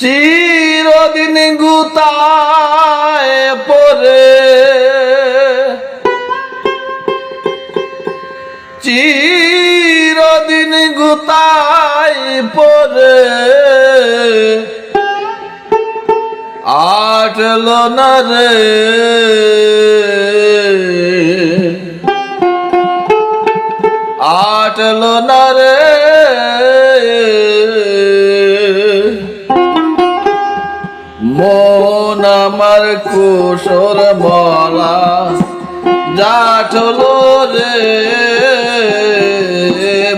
চিরদিন গুতায় পরে চিরদিন গুতায় পরে আটল না রে। আটল না মন আমার কুশোর মলা জাঠলো রে?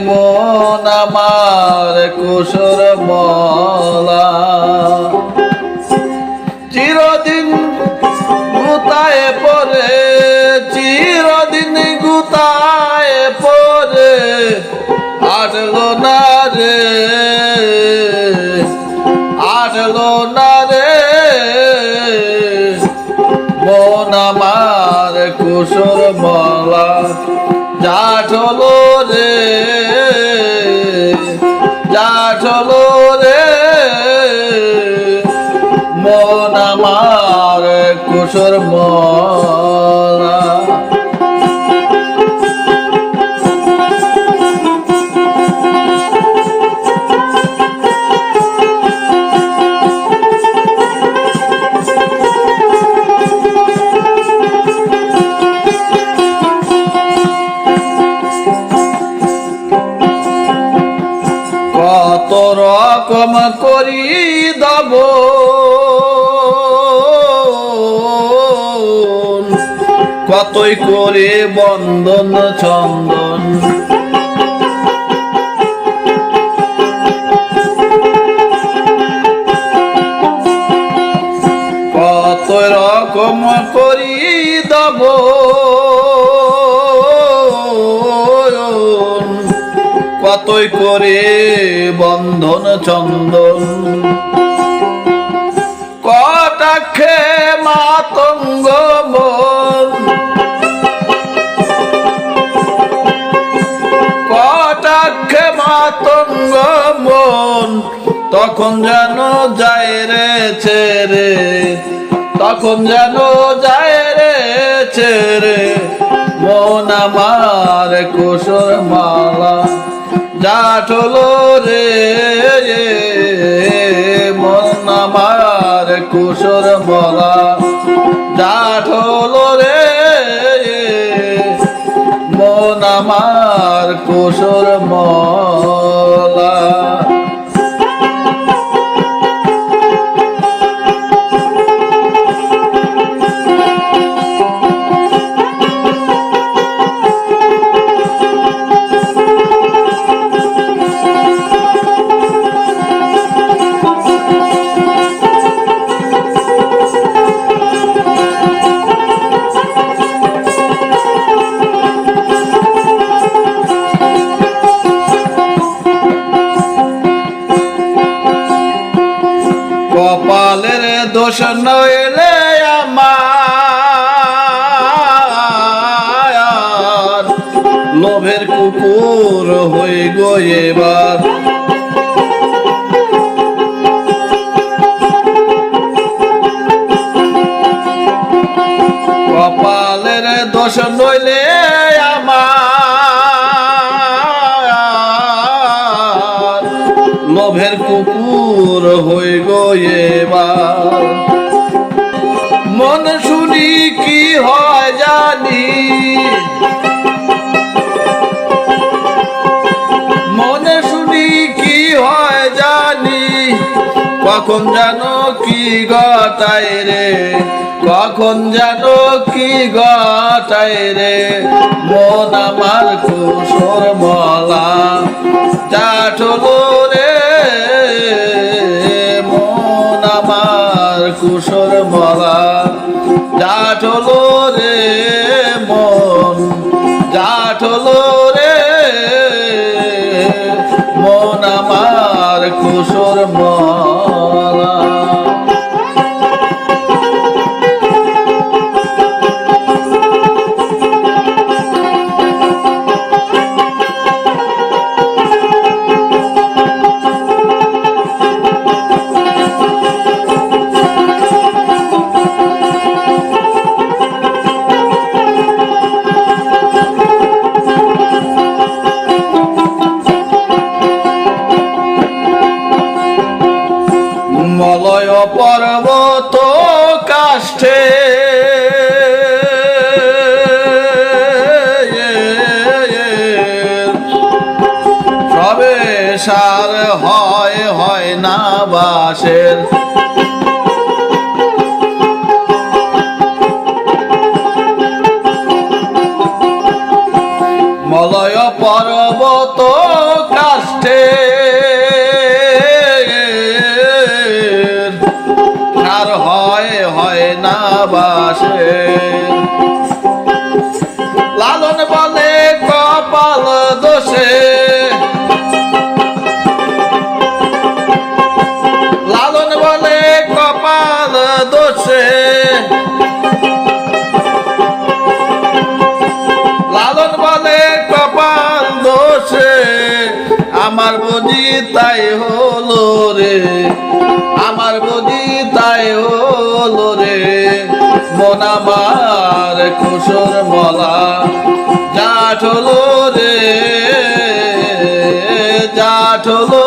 মন আমার কুশোর মলা চিরদিন গুতায় পরে চিরদিন গুতায় পরে আটলো না রে? আটলো না আমার মালা জাঠলো রে জাঠল রে। মন আমার কুশর মলা কত রকম করি দব। কতই করে বন্দন চন্দন। কত রকম করি দব। কতই করে বন্ধন চন্দন। কটাক্ষে মাতঙ্গ মন কটাক্ষে মাতঙ্গ মন তখন যেন যায় রে ছেড়ে, তখন যেন যায় রে ছেড়ে। মন আমার জাঠলো রে। মন আমার কুশোর মালা জাঠলো রে। মন আমার কুশোর মলা দোষ নইলে আমার। লোভের কুকুর হয়ে গো এবার। কপালের দোষ নইলে আমার। লোভের কুকুর হয়ে গো এবার। মন শুনি কি হয় জানি। মনে শুনি কি হয় জানি। কখন জানো কি গতায় রে? কখন জানো কি গতায় রে? মন আমার কুশোর মলা। চাঠলো রে মন চাঠলো পর্বত কাষ্ঠে। সবে সার হয় হয় না বাসের। মলয় পর্বত না বাসে লালন বলে কপাল দোষে। লালন বলে কপাল দোষে। লালন বলে কপাল দোষে। আমার বুঝি তাই হলো রে। আমার বুঝি তাই হলো রে মন আমার কুসুর মলা। জাঠ হলো রে জাঠ হলো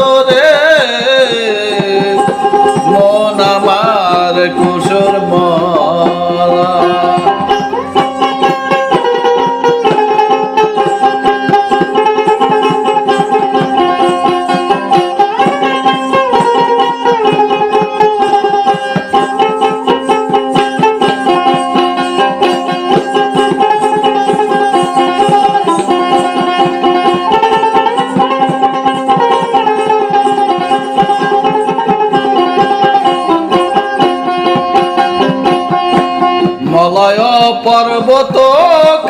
মলয় পর্বত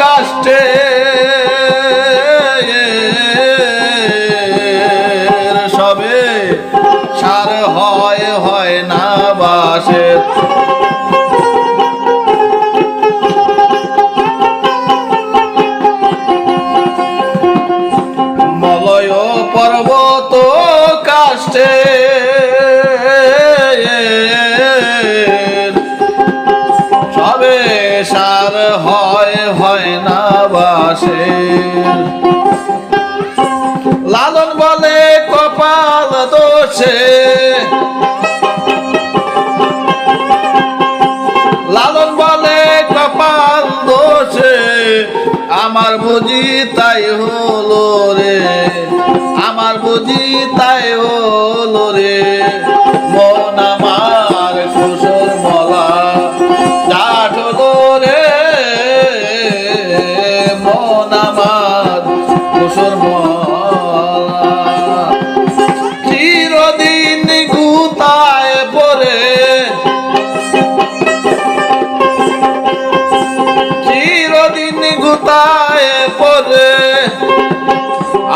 কাষ্টে। সবে সার হয় হয় না বাসে। সবে সার হয় হয় না বাসে। লালন বলে কপাল দোষে। লালন বলে কপাল দোষে। আমার বুঝি তাই হলো রে, আমার বুঝি তাই হলো রে। চিরদিন গুতায় পরে চিরদিন পরে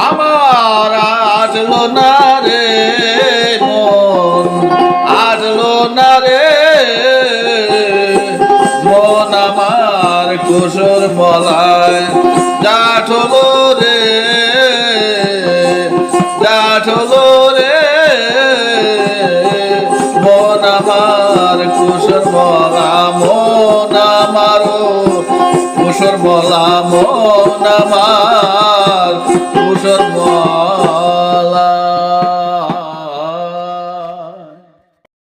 আমার না রে মন আসলো না রে আমার মলায়। রে জাঠলো রে। মন আমার কুসুর বলা মন আমারও কুসুর বলা মন আমার কুসুর মলা